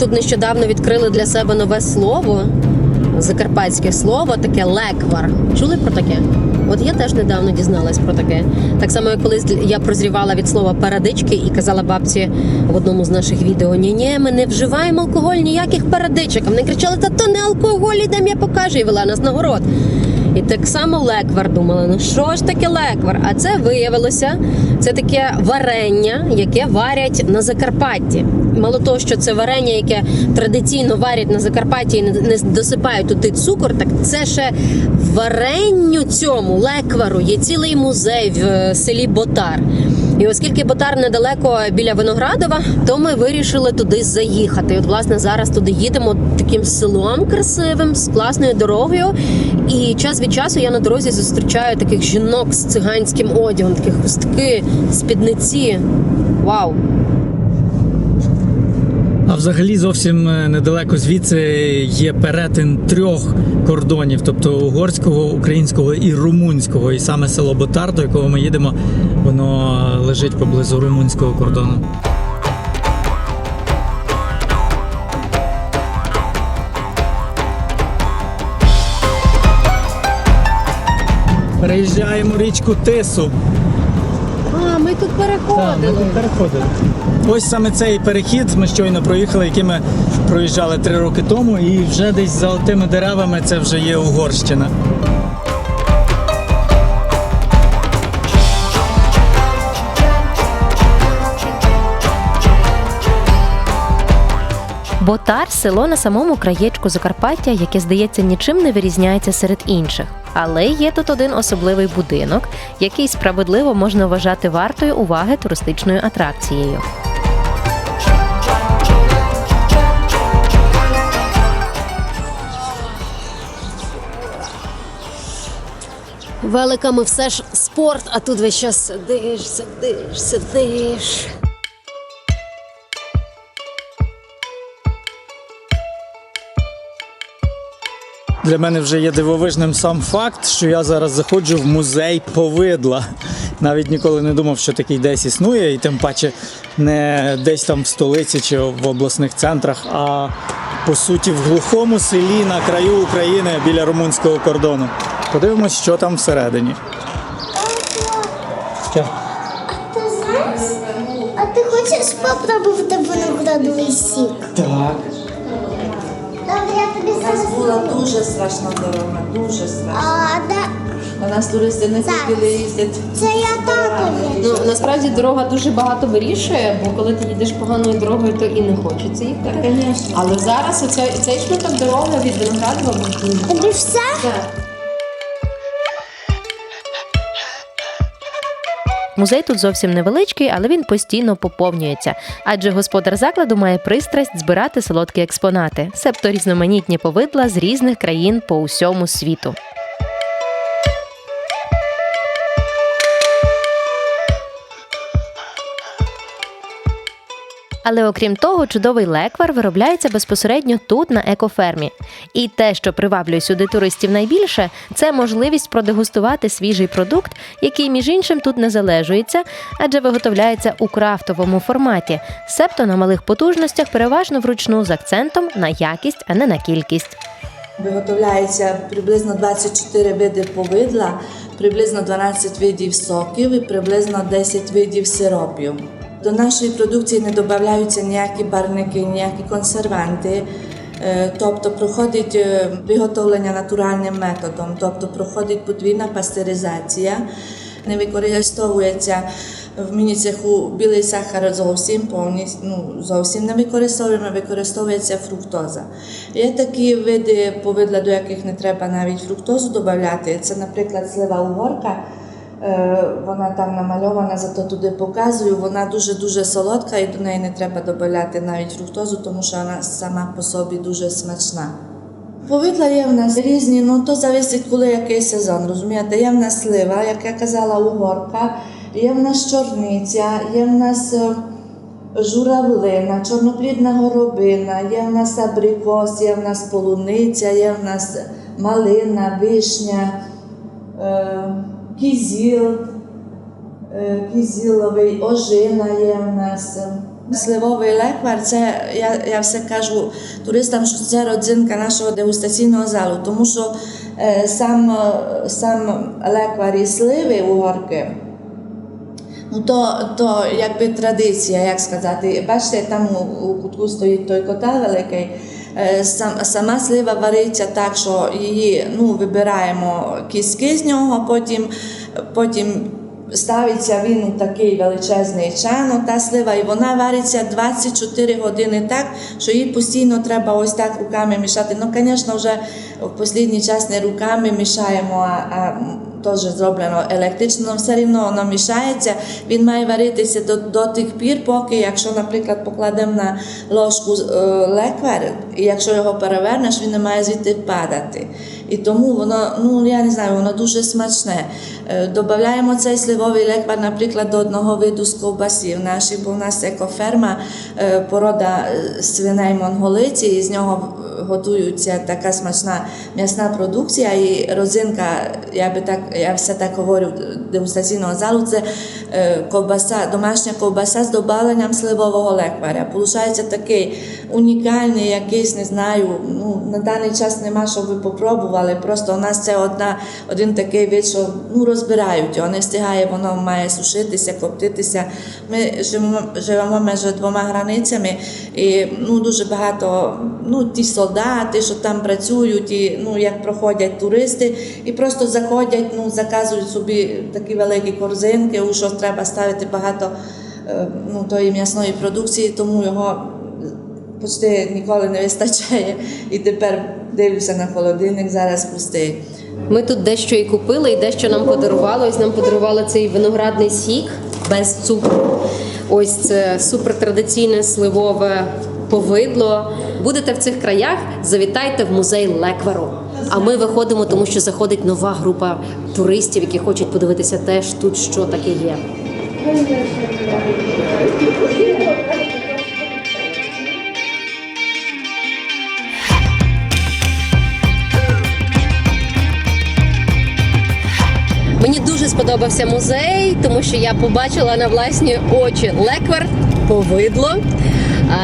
Тут нещодавно відкрили для себе нове слово, закарпатське слово, таке леквар. Чули про таке? От я теж недавно дізналась про таке. Так само, як колись я прозрівала від слова парадички і казала бабці в одному з наших відео: ні ні ми не вживаємо алкоголь, ніяких парадичок. А вони кричали, та то не алкоголь, ідем я покажу, і вела нас на город. І так само леквар думала, ну що ж таке леквар? А це виявилося, це таке варення, яке варять на Закарпатті. Мало того, що це варення, яке традиційно варять на Закарпатті і не досипають туди цукор, так це ще варенню цьому леквару є цілий музей в е, селі Ботар. І оскільки Ботар недалеко біля Виноградова, то ми вирішили туди заїхати. І от, власне, зараз туди їдемо таким селом красивим, з класною дорогою. І час від часу я на дорозі зустрічаю таких жінок з циганським одягом, такі хустки, спідниці. Вау! А взагалі зовсім е, недалеко звідси є перетин трьох кордонів, тобто угорського, українського і румунського. І саме село Ботар, до якого ми їдемо, воно лежить поблизу румунського кордону. Переїжджаємо річку Тису. А, ми тут Так, ми тут переходили. Ось саме цей перехід ми щойно проїхали, який ми проїжджали три роки тому, і вже десь за тими деревами це вже є Угорщина. Ботар село на самому краєчку Закарпаття, яке здається нічим не вирізняється серед інших. Але є тут один особливий будинок, який справедливо можна вважати вартою уваги туристичною атракцією. Великами все ж спорт, а тут весь час сидиш, сидиш, сидиш. Для мене вже є дивовижним сам факт, що я зараз заходжу в музей повидла. Навіть ніколи не думав, що такий десь існує, і тим паче не десь там в столиці чи в обласних центрах, а по суті в глухому селі на краю України біля румунського кордону. Подивимось, що там всередині. Що? Ти знаєш? А ти хочеш спробувати виноградовий сік? Так. Була дуже страшна дорога, дуже страшна. А, да. На нас туристи не хотіли їздити. Це я татові. Ну насправді дорога дуже багато вирішує, бо коли ти їдеш поганою дорогою, то і не хочеться їхати. Звісно. Але зараз оцей, цей шматок дороги від Виноградова був все? Музей тут зовсім невеличкий, але він постійно поповнюється, адже господар закладу має пристрасть збирати солодкі експонати, себто різноманітні повидла з різних країн по усьому світу. Але окрім того, чудовий леквар виробляється безпосередньо тут, на екофермі. І те, що приваблює сюди туристів найбільше, це можливість продегустувати свіжий продукт, який, між іншим, тут не залежується, адже виготовляється у крафтовому форматі, себто на малих потужностях, переважно вручну з акцентом на якість, а не на кількість. Виготовляється приблизно 24 види повидла, приблизно 12 видів соків і приблизно 10 видів сиропів. До нашої продукції не додаються ніякі барвники, ніякі консерванти. Е, Тобто проходить е, виготовлення натуральним методом, тобто проходить подвійна пастеризація, не використовується в міні-цеху білий сахар зовсім повністю ну, зовсім не використовуємо, використовується фруктоза. Є такі види повидла, до яких не треба навіть фруктозу додати. Це, наприклад, слива угорка. Е, Вона там намальована, зато туди показую. Вона дуже-дуже солодка і до неї не треба додати навіть фруктозу, тому що вона сама по собі дуже смачна. Повидла є в нас різні, ну то залежить, коли який сезон. Розумієте, є в нас слива, як я казала, угорка, є в нас чорниця, є в нас е, журавлина, чорноплідна горобина, є в нас абрикос, є в нас полуниця, є в нас малина, вишня, е, кізіл, е, кізіловий, ожина є в нас. Сливовий леквар, це я, я все кажу туристам, що це родзинка нашого дегустаційного залу, тому що е, сам, е, сам леквар і сливи угорки. Ну, то, то якби традиція, як сказати. Бачите, там у, у кутку стоїть той котел великий. Е, Сам, сама слива вариться так, що її ну, вибираємо кістки з нього, потім, потім ставиться він у такий величезний чан, та слива, і вона вариться 24 години так, що її постійно треба ось так руками мішати. Ну, звісно, вже в останній час не руками мішаємо, а, а теж зроблено електрично, але все рівно воно мішається. Він має варитися до, до тих пір, поки, якщо, наприклад, покладемо на ложку е, леквар, і якщо його перевернеш, він не має звідти падати. І тому воно, ну я не знаю, воно дуже смачне. Е, Додаємо цей сливовий леквар, наприклад, до одного виду з ковбасів наших, бо в нас екоферма, е, порода е, свиней монголиці, і з нього готується така смачна м'ясна продукція. І родзинка, я би так, я все так говорю, дегустаційного залу, це ковбаса, домашня ковбаса з добавленням сливового лекваря. Получається такий унікальний, якийсь, не знаю, ну, на даний час нема, щоб ви попробували. Просто у нас це одна, один такий вид, що ну, розбирають його, не встигає, воно має сушитися, коптитися. Ми живемо, живемо між двома границями, і ну, дуже багато ну, ті солдати, що там працюють, і ну, як проходять туристи, і просто заходять, ну, заказують собі такі великі корзинки, у що треба ставити багато е, ну, тої м'ясної продукції, тому його почти ніколи не вистачає. І тепер дивлюся на холодильник, зараз пустий. Ми тут дещо і купили, і дещо нам подарували. Ось нам подарували цей виноградний сік без цукру. Ось це супертрадиційне сливове повидло. Будете в цих краях, завітайте в музей Леквару. А ми виходимо, тому що заходить нова група туристів, які хочуть подивитися теж тут, що таке є. Сподобався музей, тому що я побачила на власні очі леквар, повидло,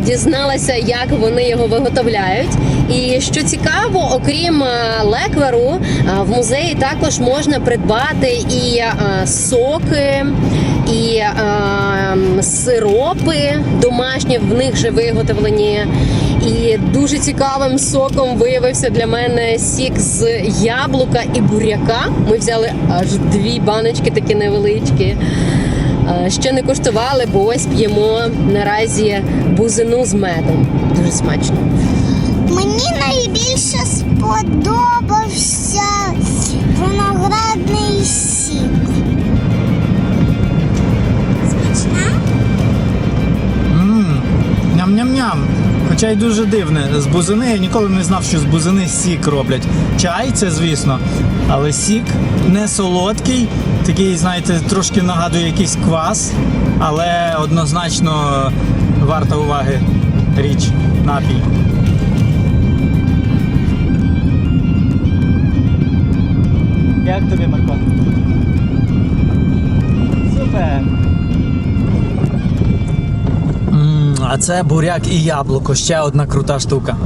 дізналася, як вони його виготовляють. І що цікаво, окрім а, в музеї також можна придбати і соки, і сиропи домашні, в них же виготовлені. І дуже цікавим соком виявився для мене сік з яблука і буряка. Ми взяли аж дві баночки такі невеличкі. Ще не коштували, бо ось п'ємо наразі бузину з медом. Дуже смачно. Мені найбільше сподобався виноградний сік. Хоча й дуже дивне. З бузини я ніколи не знав, що з бузини сік роблять. Чай це, звісно, але сік не солодкий, такий, знаєте, трошки нагадує якийсь квас, але однозначно варта уваги річ, напій. Як тобі, Марко? А це буряк і яблуко, ще одна крута штука.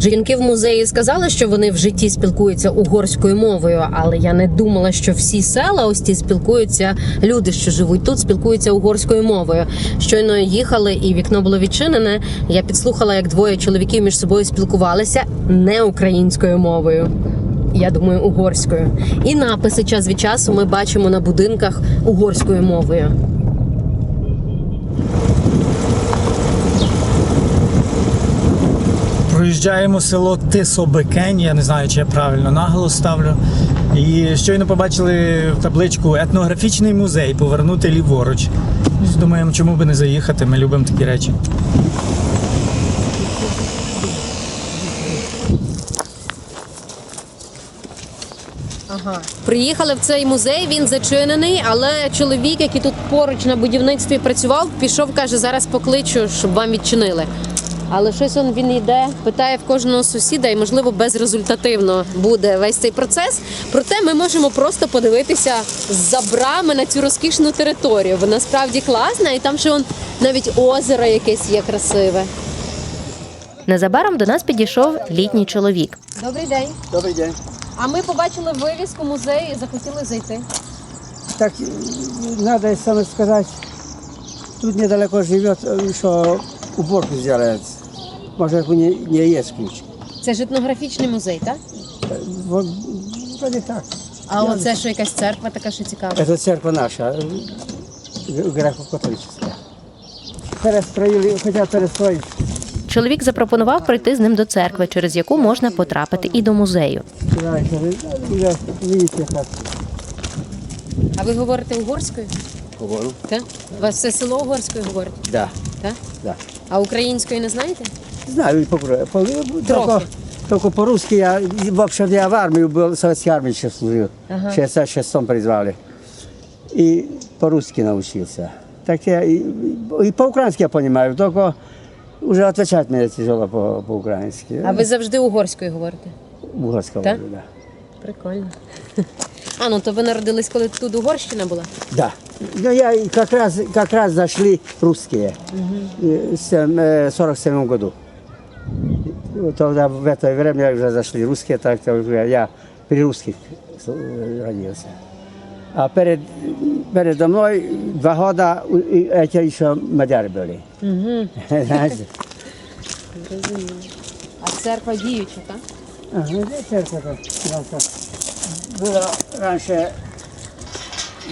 Жінки в музеї сказали, що вони в житті спілкуються угорською мовою, але я не думала, що всі села ось ці спілкуються. Люди, що живуть тут, спілкуються угорською мовою. Щойно їхали, і вікно було відчинене. Я підслухала, як двоє чоловіків між собою спілкувалися не українською мовою. Я думаю, угорською. І написи час від часу ми бачимо на будинках угорською мовою. Проїжджаємо село Тисобекень, я не знаю, чи я правильно наголос ставлю. І щойно побачили в табличку етнографічний музей повернути ліворуч. Думаємо, чому би не заїхати, ми любимо такі речі. Приїхали в цей музей, він зачинений, але чоловік, який тут поруч на будівництві працював, пішов, каже, зараз покличу, щоб вам відчинили. Але щось он він йде, питає в кожного сусіда, і можливо безрезультативно буде весь цей процес. Проте ми можемо просто подивитися з-за брами на цю розкішну територію. Вона справді класна, і там ще он навіть озеро якесь є красиве. Незабаром до нас підійшов літній чоловік. Добрий день. Добрий день. А ми побачили вивіску музею і захотіли зайти. Так, надо саме сказати, тут недалеко живе, що уборку зробити. Може, у не, не є ключ. Це ж етнографічний музей, так? Вот, так. А оце що якась церква така, що цікава. Это церковь наша, греко-католическая. Перестроили, хотят перестроить. Чоловік запропонував прийти з ним до церкви, через яку можна потрапити і до музею. А ви говорите угорською? Говорю. Так? У вас все село угорською говорить? Да, Так? да. А української не знаєте? Знаю, по, по, только, только по-русски я, вообще я в армии был, в советской армии еще служил. Ага. 66-м призвали. И по-русски научился. Так я и, и по-украински я понимаю, только уже отвечать мне тяжело по- по-украински. А ви завжди угорською говорите? Угорского, Так? да. Прикольно. А, ну то ви народились, коли тут Угорщина була? Да. Ну, я и как раз, как раз зашли русские э, в сем- э, 47 году. И Тогда в это время уже зашли русские, так что уже я при русских э, родился. А перед, передо мной два года у- и эти еще мадяры были. Знаете? А церква діюча, так? Ага, где церковь тут? Наша. Было раньше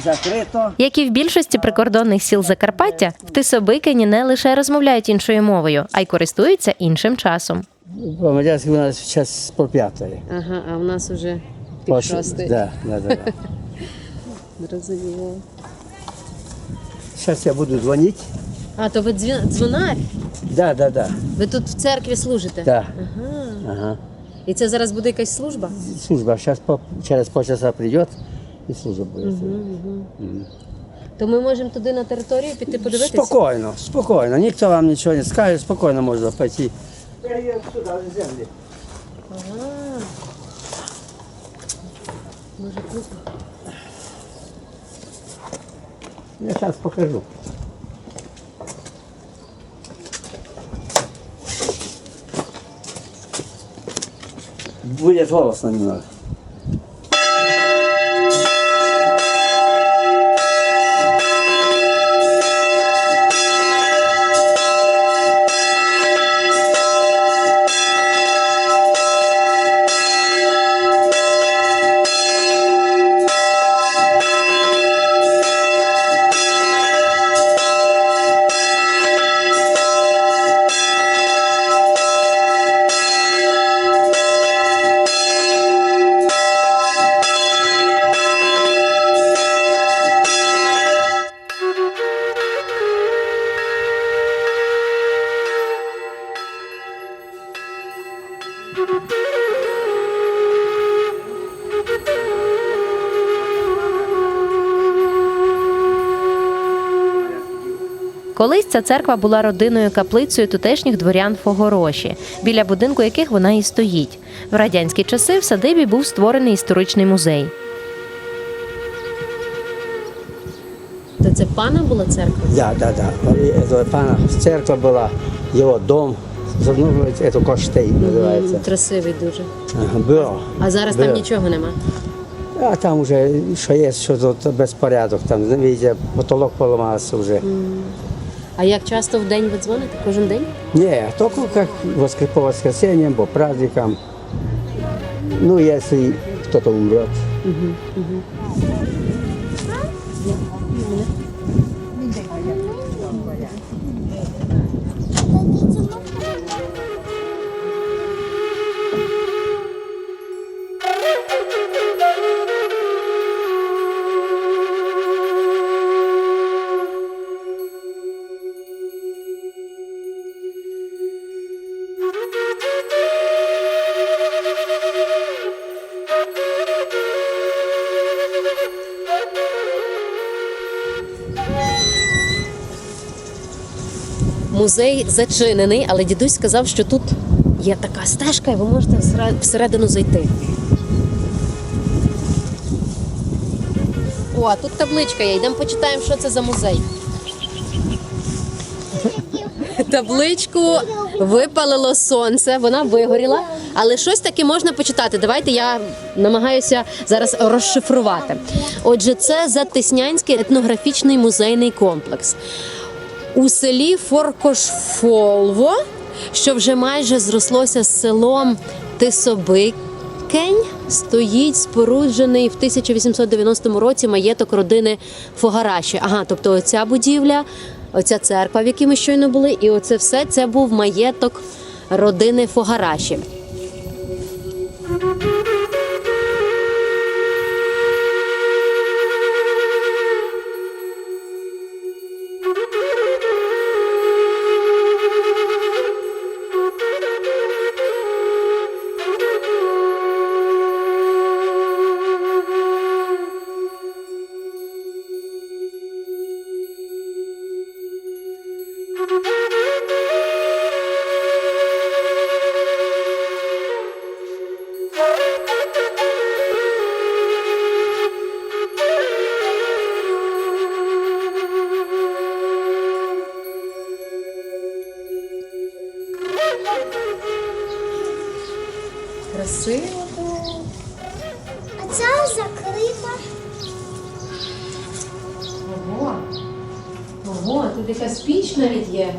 закрыто. Як і в більшості прикордонних сіл Закарпаття, в Тисобикині не лише розмовляють іншою мовою, а й користуються іншим часом. По-мадярски у нас сейчас по пятое. Ага, а в нас уже По пів ш- шостий. Да, да, да. Зрозуміло. Сейчас я буду звонить. А, то ви дзвін... дзвонар? Да, да, да. Ви тут в церкві служите? Да. Ага. Ага. І це зараз буде якась служба? Служба сейчас по, через полчаса придет и служба будет. То ми можемо туди на територію піти подивитися? Спокойно, спокойно. Никто вам ничего не скажет, спокойно можно пойти. Я еду сюда, на землю. Ага. Може, тут? Я сейчас покажу. Будет голосно немного. Колись ця церква була родинною каплицею тутешніх дворян Фогороші, біля будинку яких вона і стоїть. В радянські часи в садибі був створений історичний музей. То це пана була церква? Да, да, да. И Это пана церковь была, его дом, ну, это Коштей называется. Красивий дуже. Ага, Было. А зараз там Було. нічого нема. А там уже що є, що тут безпорядок, там, видите, потолок поламався вже. А як часто в день ви дзвоните? Кожен день? Не, только как воскр- по воскресеньям, по праздникам. Ну, если кто-то умрет. Музей зачинений, але дідусь сказав, що тут є така стежка, і ви можете всередину зайти. О, а тут табличка є. Йдемо почитаємо, що це за музей. Табличку випалило сонце, вона вигоріла, але щось таке можна почитати. Давайте я намагаюся зараз розшифрувати. Отже, це Затиснянський етнографічний музейний комплекс у селі Форкошфолво, що вже майже зрослося з селом Тисобикень, стоїть споруджений в 1890 році маєток родини Фогараші. Ага, тобто оця будівля, оця церква, в якій ми щойно були, і оце все це був маєток родини Фогараші. Красиво. А ця закрита. Ого. Ого, тут якась піч навіть є.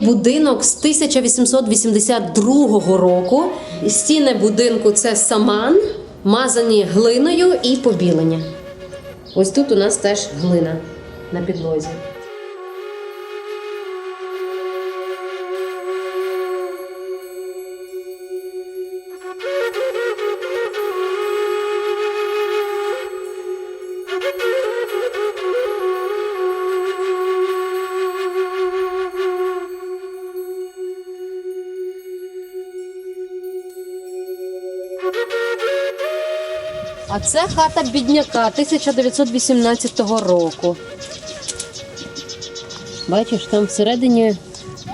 Будинок з 1882 року. Стіни будинку це саман, мазані глиною і побілення. Ось тут у нас теж глина на підлозі. А це хата бідняка 1918 року. Бачиш, там всередині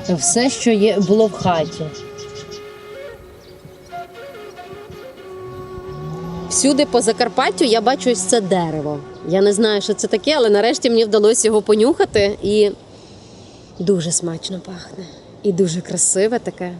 все, що є, було в хаті. Всюди по Закарпаттю я бачу ось це дерево. Я не знаю, що це таке, але нарешті мені вдалося його понюхати і дуже смачно пахне. І дуже красиве таке.